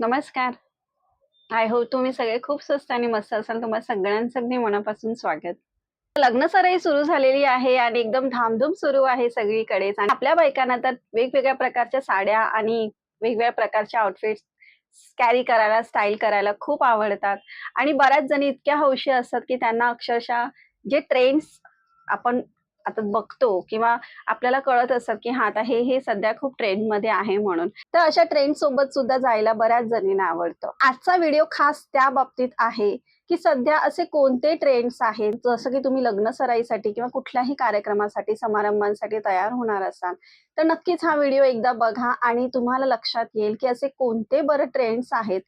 नमस्कार. I hope तुम्ही सगळे खूप स्वस्त आणि मस्त असाल. तुम्हाला सगळ्यांचं अगदी मनापासून स्वागत. लग्न सराई सुरू झालेली आहे आणि एकदम धामधूम सुरू आहे सगळीकडेच. आणि आपल्या बायकांना तर वेगवेगळ्या प्रकारच्या साड्या आणि वेगवेगळ्या प्रकारच्या आउटफिट कॅरी करायला स्टाईल करायला खूप आवडतात. आणि बऱ्याच जणी इतक्या हौशी असतात की त्यांना अक्षरशः जे ट्रेंड्स आपण आता बघतो किंवा आपल्याला कळत असत की हा आता हे हे सध्या खूप ट्रेंडमध्ये आहे म्हणून. तर अशा ट्रेंड सोबत सुद्धा जायला बऱ्याच जणींना आवडतं. आजचा व्हिडिओ खास त्या बाबतीत आहे की सध्या असे कोणते ट्रेंड्स आहेत? जसं की तुम्ही लग्न सराईसाठी किंवा कुठल्याही कार्यक्रमासाठी समारंभांसाठी तयार होणार असाल तर नक्कीच हा व्हिडिओ एकदा बघा आणि तुम्हाला लक्षात येईल की असे कोणते बरं ट्रेंड्स आहेत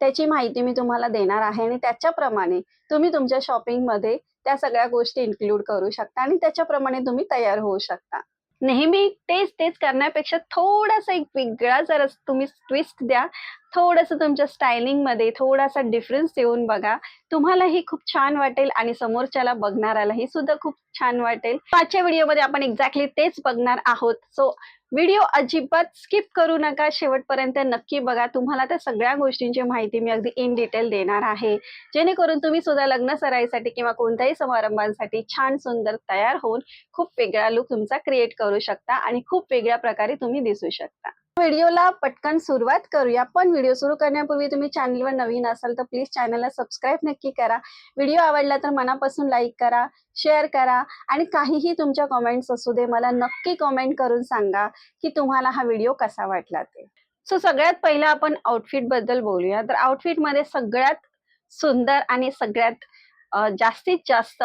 त्याची माहिती मी तुम्हाला देणार आहे. आणि त्याच्याप्रमाणे तुम्ही तुमच्या शॉपिंगमध्ये त्या सगळ्या गोष्टी इन्क्लूड करू शकता आणि त्याच्याप्रमाणे तुम्ही तयार होऊ शकता. नेहमी तेच तेच करण्यापेक्षा थोडासा एक वेगळा जर तुम्ही ट्विस्ट द्या थोडंसं तुमच्या स्टायलिंगमध्ये थोडासा डिफरन्स देऊन बघा. तुम्हालाही खूप छान वाटेल आणि समोरच्याला बघणाऱ्यालाही सुद्धा खूप छान वाटेल. आजच्या व्हिडिओमध्ये आपण एक्झॅक्टली तेच बघणार आहोत. सो व्हिडिओ अजिबात स्किप करू नका. शेवटपर्यंत नक्की बघा. तुम्हाला त्या सगळ्या गोष्टींची माहिती मी अगदी इन डिटेल देणार आहे. जेणेकरून तुम्ही सुद्धा लग्न सराईसाठी किंवा कोणत्याही समारंभांसाठी छान सुंदर तयार होऊन खूप वेगळा लुक तुमचा क्रिएट करू शकता आणि खूप वेगळ्या प्रकारे तुम्ही दिसू शकता. व्हिडिओला पटकन सुरुवात करूया. पण व्हिडिओ सुरू करण्यापूर्वी तुम्ही चॅनलवर नवीन असाल तर प्लीज चॅनलला सबस्क्राईब नक्की करा. व्हिडिओ आवडला तर मनापासून लाईक करा शेअर करा आणि काहीही तुमच्या कमेंट्स असू दे मला नक्की कॉमेंट करून सांगा की तुम्हाला हा व्हिडिओ कसा वाटला ते. सो सगळ्यात पहिला आपण आउटफिटबद्दल बोलूया. तर आउटफिटमध्ये सगळ्यात सुंदर आणि सगळ्यात जास्तीत जास्त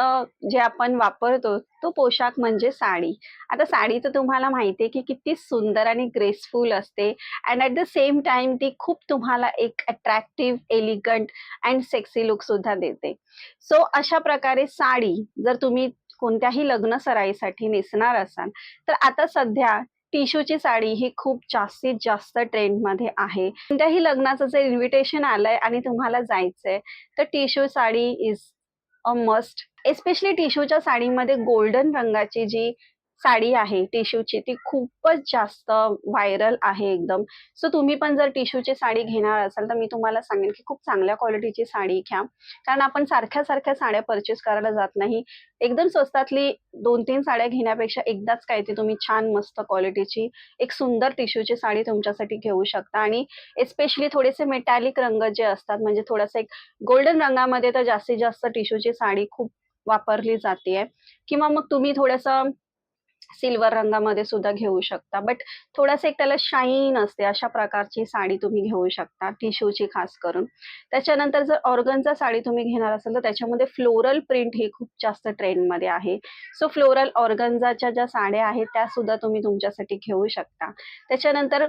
जे आपण वापरतो तो पोशाख म्हणजे साडी. आता साडी तर तुम्हाला माहिती आहे की किती सुंदर आणि ग्रेसफुल असते and at the same time ती खूप तुम्हाला एक attractive elegant and sexy look सुद्धा देते. सो अशा प्रकारे साडी जर तुम्ही कोणत्याही लग्न सराईसाठी नेसणार असाल तर आता सध्या टिशूची साडी ही खूप जास्तीत जास्त ट्रेंडमध्ये आहे. कोणत्याही लग्नाचं जर इन्व्हिटेशन आलंय आणि तुम्हाला जायचंय तर tissue sari is a must especially टिश्यूच्या साडीमध्ये गोल्डन रंगाची जी साडी आहे टिश्यूची ती खूपच जास्त व्हायरल आहे एकदम. सो तुम्ही पण जर टिश्यूची साडी घेणार असाल तर मी तुम्हाला सांगेन की खूप चांगल्या क्वालिटीची साडी घ्या. कारण आपण सारख्या सारख्या साड्या परचेस करायला जात नाही. एकदम स्वस्तातली दोन तीन साड्या घेण्यापेक्षा एकदाच काय ती तुम्ही छान मस्त क्वालिटीची एक सुंदर टिश्यूची साडी तुमच्यासाठी घेऊ शकता. आणि एस्पेशली थोडेसे मेटॅलिक रंग जे असतात म्हणजे थोडंसं एक गोल्डन रंगामध्ये तर जास्तीत जास्त टिश्यूची साडी खूप वापरली जाते. किंवा मग तुम्ही थोडंसं सिल्वर रंगामध्ये सुद्धा घेऊ शकता. बट थोडासा एक त्याला शाईन असते अशा प्रकारची साडी तुम्ही घेऊ शकता टिश्यूची खास करून. त्याच्यानंतर जर ऑर्गनचा साडी तुम्ही घेणार असाल तर त्याच्यामध्ये फ्लोरल प्रिंट ही खूप जास्त ट्रेंडमध्ये आहे. सो फ्लोरल ऑर्गन्झाच्या ज्या साड्या आहेत त्या सुद्धा तुम्ही तुमच्यासाठी घेऊ शकता. त्याच्यानंतर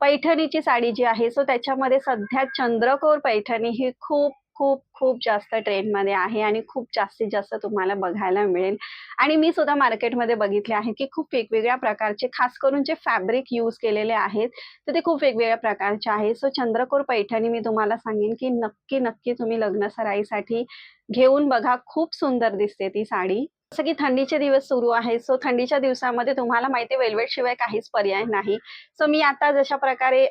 पैठणीची साडी जी आहे सो त्याच्यामध्ये सध्या चंद्रकोर पैठणी ही खूप खूप खूप जास्त ट्रेंडमध्ये आहे आणि खूप जास्तीत जास्त तुम्हाला बघायला मिळेल. आणि मी सुद्धा मार्केटमध्ये बघितले आहे की खूप वेगवेगळ्या प्रकारचे खास करून जे फॅब्रिक यूज केलेले आहेत तर ते खूप वेगवेगळ्या प्रकारचे आहे सो चंद्रकोर पैठणी मी तुम्हाला सांगेन की नक्की नक्की तुम्ही लग्न सराईसाठी घेऊन बघा. खूप सुंदर दिसते ती साडी. जसं की थंडीचे दिवस सुरू आहे सो थंडीच्या दिवसामध्ये तुम्हाला माहिती वेल्वेट शिवाय काहीच पर्याय नाही. सो मी आता जशा प्रकारे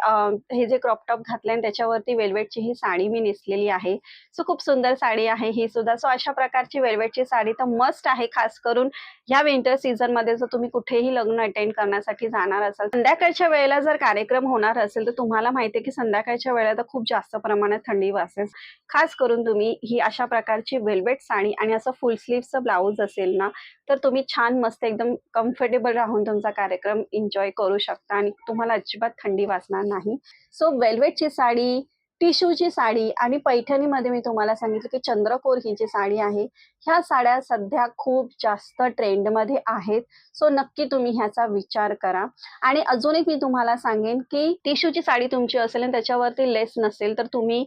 हे जे क्रॉप टॉप घातलंय आणि त्याच्यावरती वेल्वेटची ही साडी मी नेसलेली आहे. सो खूप सुंदर साडी आहे ही सुद्धा. सो अशा प्रकारची वेल्वेटची साडी तर मस्ट आहे खास करून ह्या विंटर सीझनमध्ये जर तुम्ही कुठेही लग्न अटेंड करण्यासाठी जाणार असाल. संध्याकाळच्या वेळेला जर कार्यक्रम होणार असेल तर तुम्हाला माहिती आहे की संध्याकाळच्या वेळेला तर खूप जास्त प्रमाणात थंडी वासेल. खास करून तुम्ही ही अशा प्रकारची वेल्वेट साडी आणि असं फुल स्लीव्हचं ब्लाऊज असेल ना? तर तुम्ही छान मस्त एकदम कम्फर्टेबल राहून तुमचा कार्यक्रम एन्जॉय करू शकता आणि तुम्हाला अजिबात थंडी वाजणार नाही. सो वेल्वेटची साडी टिशूची साडी आणि पैठणीमध्ये मी तुम्हाला सांगितलं की चंद्रकोर ही जी साडी आहे ह्या साड्या सध्या खूप जास्त ट्रेंडमध्ये आहेत. सो नक्की तुम्ही ह्याचा विचार करा. आणि अजून एक मी तुम्हाला सांगेन की टिशूची साडी तुमची असेल आणि त्याच्यावरती लेस नसेल तर तुम्ही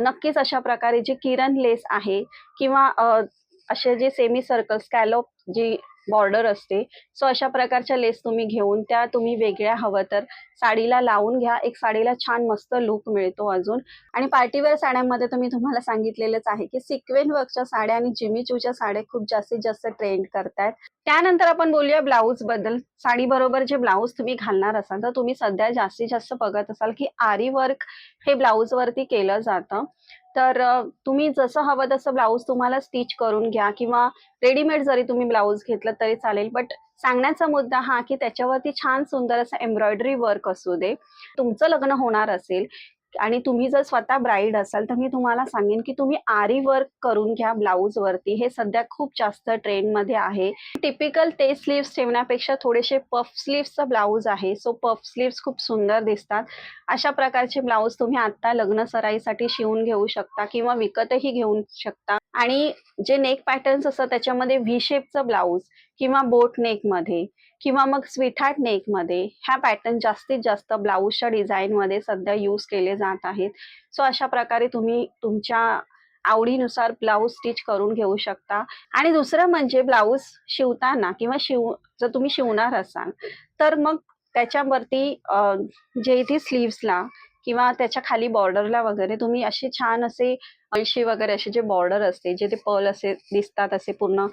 नक्कीच अशा प्रकारे जी किरण लेस आहे किंवा असे जे सेमी सर्कल स्कॅलोप जी बॉर्डर असते सो अशा प्रकारच्या लेस तुम्ही घेऊन त्या तुम्ही वेगळ्या हवं तर साडीला लावून घ्या. एक साडीला छान मस्त लुक मिळतो अजून. आणि पार्टीवेअर साड्यांमध्ये तर मी तुम्हाला सांगितलेलंच आहे की सिक्वेन वर्कच्या साड्या आणि जिमी चूच्या साड्या खूप जास्तीत जास्त ट्रेंड करतायत. त्यानंतर आपण बोलूया ब्लाऊजबद्दल. साडी बरोबर जे ब्लाऊज तुम्ही घालणार असाल तर तुम्ही सध्या जास्तीत जास्त बघत असाल की आरी वर्क हे ब्लाऊज वरती केलं जातं. तर तुम्ही जसं हवं तसं ब्लाऊज तुम्हाला स्टिच करून घ्या किंवा रेडीमेड जरी तुम्ही ब्लाऊज घेतलं तरी चालेल. बट सांगण्याचा मुद्दा हा की त्याच्यावरती छान सुंदर असं एम्ब्रॉयडरी वर्क असू दे. तुमचं लग्न होणार असेल आणि तुम्ही जर स्वतः ब्राईड असाल तर मी तुम्हाला सांगेन की तुम्ही आरी वर्क करून घ्या ब्लाऊज वरती. हे सध्या खूप जास्त ट्रेंडमध्ये आहे. टिपिकल ते स्लीव्स ठेवण्यापेक्षा थोडेसे पफ स्लीव्सचा ब्लाऊज आहे. सो पफ स्लीव्स खूप सुंदर दिसतात. अशा प्रकारचे ब्लाऊज तुम्ही आता लग्न सराईसाठी शिवून घेऊ शकता किंवा विकतही घेऊ शकता. आणि जे नेक पॅटर्न्स असतात त्याच्यामध्ये व्ही शेपचं ब्लाऊज किंवा बोट नेकमध्ये. किंवा मग स्वीटहार्ट नेकमध्ये ह्या पॅटर्न जास्तीत जास्त ब्लाऊजच्या डिझाईन मध्ये सध्या यूज केले जात आहेत. सो अशा प्रकारे तुम्ही तुमच्या आवडीनुसार ब्लाऊज स्टिच करून घेऊ शकता. आणि दुसरं म्हणजे ब्लाऊज शिवताना किंवा शिव जर तुम्ही शिवणार असाल तर मग त्याच्यावरती जे इथे स्लीव्सला किंवा त्याच्याखाली बॉर्डरला वगैरे तुम्ही असे छान असे अळशी वगैरे असे जे बॉर्डर असते जे ते पर्ल असे दिसतात असे पूर्ण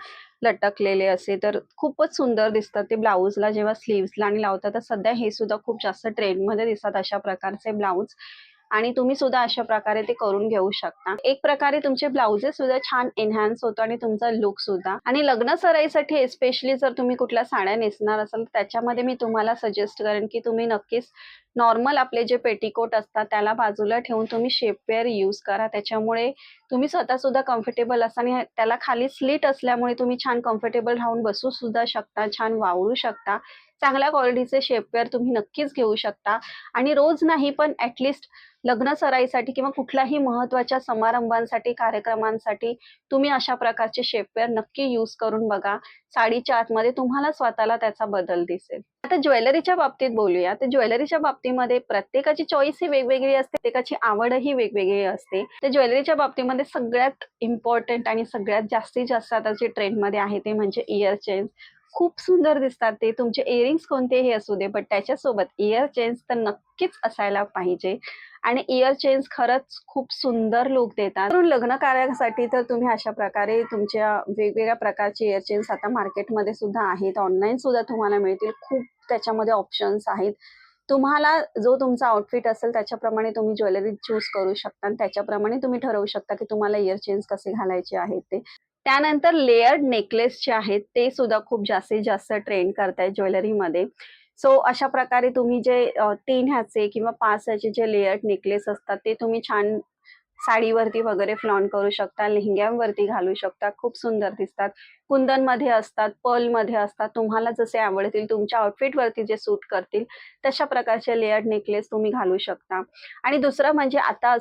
लटकलेले असे तर खूपच सुंदर दिसतात ते ब्लाऊजला जेव्हा स्लीव्सला आणि लावतात तर सध्या हे सुद्धा खूप जास्त ट्रेंडमध्ये दिसतात अशा प्रकारचे ब्लाऊज. आणि तुम्ही सुद्धा अशा प्रकारे ते करून घेऊ शकता. एक प्रकारे तुमचे ब्लाउजेस सुद्धा छान एनहान्स होतो आणि तुमचा लुक सुद्धा. आणि लग्न सराईसाठी एस्पेशली जर तुम्ही कुठल्या साड्या नेसणार असाल तर त्याच्यामध्ये मी तुम्हाला सजेस्ट करेन की तुम्ही नक्कीच नॉर्मल आपले जे पेटीकोट असतात त्याला बाजूला ठेवून तुम्ही शेपवेअर यूज करा. त्याच्यामुळे तुम्ही स्वतः सुद्धा कम्फर्टेबल असा आणि त्याला खाली स्लीट असल्यामुळे तुम्ही छान कम्फर्टेबल राहून बसू सुद्धा शकता छान वावरू शकता. चांगल्या क्वालिटीचे शेपवेअर तुम्ही नक्कीच घेऊ शकता. आणि रोज नाही पण ॲटलिस्ट लग्न सराईसाठी किंवा कुठल्याही महत्त्वाच्या समारंभांसाठी कार्यक्रमांसाठी तुम्ही अशा प्रकारचे शेपवेअर नक्की यूज करून बघा. साडीच्या आतमध्ये तुम्हाला स्वतःला त्याचा बदल दिसेल. आता ज्वेलरीच्या बाबतीत बोलूया. तर ज्वेलरीच्या बाबतीमध्ये प्रत्येकाची चॉईस ही वेगवेगळी असते प्रत्येकाची आवडही वेगवेगळी असते. तर ज्वेलरीच्या बाबतीमध्ये सगळ्यात इम्पॉर्टंट आणि सगळ्यात जास्तीत जास्त आता जे ट्रेंडमध्ये आहे ते म्हणजे इयर चेन्स खूप सुंदर दिसतात ते. तुमचे इयरिंग्स कोणतेही असू दे बट त्याच्यासोबत इयर चेन्स तर नक्कीच असायला पाहिजे. आणि इयर चेन्स खरंच खूप सुंदर लुक देतात. लग्न कार्यासाठी तर तुम्ही अशा प्रकारे तुमच्या वेगवेगळ्या प्रकारचे इयर चेन्स आता मार्केटमध्ये सुद्धा आहेत. ऑनलाईन सुद्धा तुम्हाला मिळतील. खूप त्याच्यामध्ये ऑप्शन्स आहेत. तुम्हाला जो तुमचा आउटफिट असेल त्याच्याप्रमाणे तुम्ही ज्वेलरी चूज करू शकता. आणि त्याच्याप्रमाणे तुम्ही ठरवू शकता की तुम्हाला इयर चेन्स कसे घालायचे आहेत ते. त्यानंतर लेअर्ड नेकलेस जे आहेत ते सुद्धा खूप जास्तीत जास्त ट्रेंड करतायत ज्वेलरीमध्ये सो अशा प्रकारे तुम्ही जे तीन ह्याचे किंवा पाच ह्याचे जे लेअर्ड नेकलेस असतात ते तुम्ही छान साडीवरती वगैरे फ्लॉन करू शकता लेहंग्यांवरती घालू शकता खूप सुंदर दिसतात. कुंदनमध्ये असतात पर्लमध्ये असतात. तुम्हाला जसे आवडतील तुमच्या आउटफिटवरती जे सूट करतील तशा प्रकारचे लेअर्ड नेकलेस तुम्ही घालू शकता. आणि दुसरं म्हणजे आता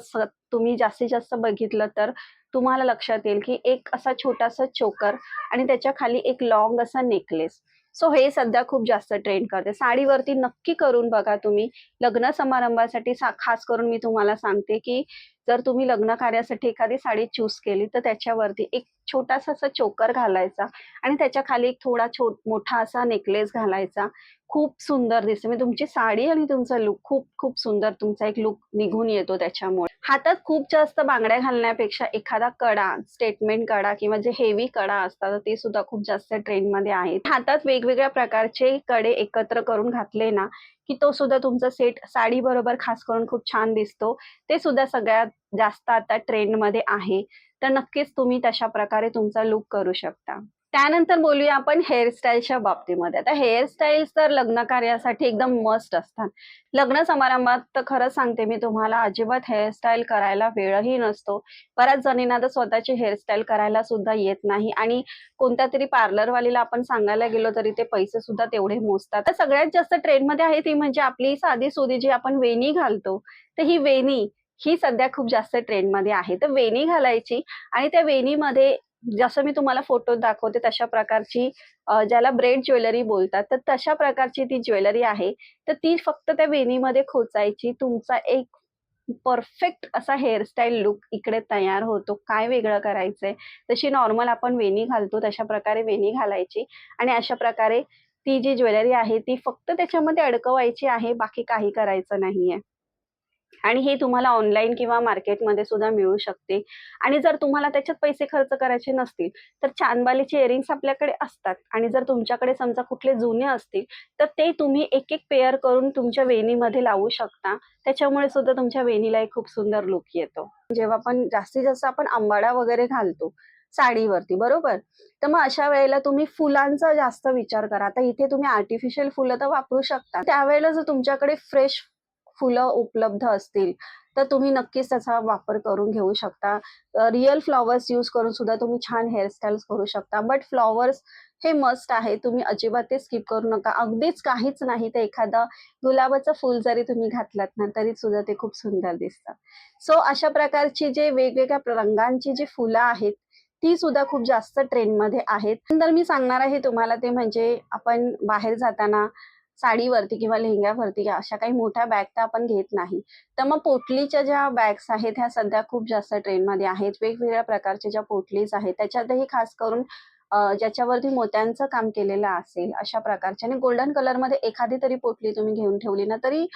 तुम्ही जास्तीत जास्त बघितलं तर तुम्हाला लक्षात येईल की एक असा छोटासा चोकर आणि त्याच्याखाली एक लॉंग असा नेकलेस सो हे सध्या खूप जास्त ट्रेंड करते. साडीवरती नक्की करून बघा तुम्ही. लग्न समारंभासाठी सा- खास करून मी तुम्हाला सांगते की जर तुम्ही लग्न कार्यासाठी एखादी साडी चूज केली तर त्याच्यावरती एक छोटासा असा चोकर घालायचा आणि त्याच्याखाली एक थोडा छो मोठा असा नेकलेस घालायचा. खूप सुंदर दिसते. म्हणजे तुमची साडी आणि तुमचा लुक खूप खूप सुंदर तुमचा एक लुक निघून येतो त्याच्यामुळे. हातात खूप जास्त बांगड्या घालण्यापेक्षा एखादा कडा स्टेटमेंट कडा किंवा जे हेवी कडा असतात ते सुद्धा खूप जास्त ट्रेंडमध्ये आहेत. हातात वेगवेगळ्या प्रकारचे कडे एकत्र करून घातले ना की तो सुद्धा तुमचा सेट साडी बरोबर खास करून खूप छान दिसतो. ते सुद्धा सगळ्यात जास्त आता ट्रेंडमध्ये आहे. तर नक्कीच तुम्ही तशा प्रकारे तुमचा लुक करू शकता. त्यानंतर बोलूया आपण हेअरस्टाईलच्या बाबतीमध्ये. आता हेअरस्टाईल तर लग्न कार्यासाठी एकदम मस्ट असतात. लग्न समारंभात तर खरंच सांगते मी तुम्हाला अजिबात हेअरस्टाईल करायला वेळही नसतो. बऱ्याच जणींना तर स्वतःची हेअरस्टाईल करायला सुद्धा येत नाही. आणि कोणत्या तरी पार्लरवालीला आपण सांगायला गेलो तरी ते पैसे सुद्धा तेवढे मोजतात. तर सगळ्यात जास्त ट्रेंडमध्ये आहे ती म्हणजे आपली साधी सुधी जी आपण वेणी घालतो तर ही वेणी ही सध्या खूप जास्त ट्रेंडमध्ये आहे. तर वेणी घालायची आणि त्या वेणीमध्ये जसं मी तुम्हाला फोटो दाखवते तशा प्रकारची ज्याला ब्रेड ज्वेलरी बोलतात तर तशा प्रकारची ती ज्वेलरी आहे. तर ती फक्त त्या वेणीमध्ये खोचायची तुमचा एक परफेक्ट असा हेअरस्टाईल लुक इकडे तयार होतो काय वेगळं करायचंय? तशी नॉर्मल आपण वेणी घालतो तशा प्रकारे वेणी घालायची आणि अशा प्रकारे ती जी ज्वेलरी आहे ती फक्त त्याच्यामध्ये अडकवायची आहे बाकी काही करायचं नाहीये. आणि हे तुम्हाला ऑनलाईन किंवा मार्केटमध्ये सुद्धा मिळू शकते. आणि जर तुम्हाला त्याच्यात पैसे खर्च करायचे नसतील तर चांदबालीचे इयरिंग्स आपल्याकडे असतात. आणि जर तुमच्याकडे समजा कुठले जुने असतील तर ते तुम्ही एक एक पेअर करून तुमच्या वेणीमध्ये लावू शकता. त्याच्यामुळे सुद्धा तुमच्या वेणीला एक खूप सुंदर लुक येतो. जेव्हा आपण जास्तीत जास्त आपण आंबाडा वगैरे घालतो साडीवरती बरोबर? तर मग अशा वेळेला तुम्ही फुलांचा जास्त विचार करा. आता इथे तुम्ही आर्टिफिशियल फुलं तर वापरू शकता. त्यावेळेला जर तुमच्याकडे फ्रेश फुलं उपलब्ध असतील तर तुम्ही नक्कीच त्याचा वापर करून घेऊ शकता. रिअल फ्लॉवर्स यूज करून सुद्धा तुम्ही छान हेअरस्टाईल्स करू शकता. बट फ्लॉवर्स हे मस्ट आहे. तुम्ही अजिबात ते स्किप करू नका. अगदीच काहीच नाही तर एखादं गुलाबाचं फुल जरी तुम्ही घातलात ना तरी सुद्धा ते खूप सुंदर दिसतात. सो अशा प्रकारची जे वेगवेगळ्या रंगांची जी फुलं आहेत ती सुद्धा खूप जास्त ट्रेंडमध्ये आहेत. नंतर मी सांगणार आहे तुम्हाला ते म्हणजे आपण बाहेर जाताना साडीवरती किंवा लेहंग्यावरती अशा काही मोठ्या बॅग तर आपण घेत नाही. तर मग पोटलीच्या ज्या बॅग्स आहेत ह्या सध्या खूप जास्त ट्रेंडमध्ये आहेत. वेगवेगळ्या प्रकारच्या ज्या पोटलीज आहेत त्याच्यातही खास करून ज्याच्यावरती मोत्यांचं काम केलेलं असेल अशा प्रकारच्या आणि गोल्डन कलरमध्ये एखादी तरी पोटली तुम्ही घेऊन ठेवली ना तरी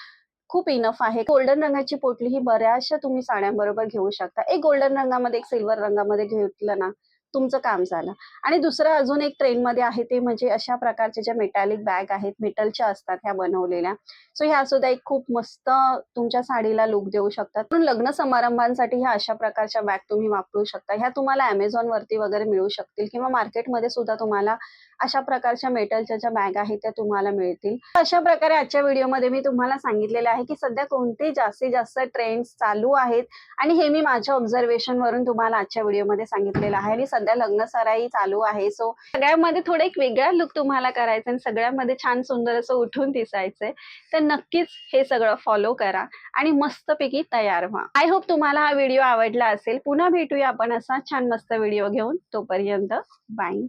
खूप इनफ आहे. गोल्डन रंगाची पोटली ही बऱ्याचशा तुम्ही साड्यांबरोबर घेऊ शकता. एक गोल्डन रंगामध्ये एक सिल्वर रंगामध्ये घेतलं ना तुमचं काम झालं. आणि दुसरं अजून एक ट्रेंडमध्ये आहे ते म्हणजे अशा प्रकारच्या ज्या मेटॅलिक बॅग आहेत मेटलच्या असतात ह्या बनवलेल्या. सो ह्या सुद्धा एक खूप मस्त तुमच्या साडीला लुक देऊ शकतात. पण लग्न समारंभांसाठी ह्या अशा प्रकारच्या बॅग तुम्ही वापरू शकता. ह्या तुम्हाला अमेझॉन वरती वगैरे मिळू शकतील किंवा मार्केटमध्ये सुद्धा तुम्हाला अशा प्रकारच्या मेटलच्या ज्या बॅग आहेत त्या तुम्हाला मिळतील. अशा प्रकारे आजच्या व्हिडिओमध्ये मी तुम्हाला सांगितलेलं आहे की सध्या कोणते जास्तीत जास्त ट्रेंड्स चालू आहेत. आणि हे मी माझ्या ऑब्झर्वेशन वरून तुम्हाला आजच्या व्हिडिओमध्ये सांगितलेलं आहे. आणि सध्या लग्न सराई चालू आहे. सो सगळ्यामध्ये थोडं एक वेगळा लुक तुम्हाला करायचा आणि सगळ्यामध्ये छान सुंदर असं उठून दिसायचंय. तर नक्कीच हे सगळं फॉलो करा आणि मस्तपैकी तयार व्हा. आय होप तुम्हाला हा व्हिडिओ आवडला असेल. पुन्हा भेटूया आपण असा छान मस्त व्हिडिओ घेऊन. तोपर्यंत बाय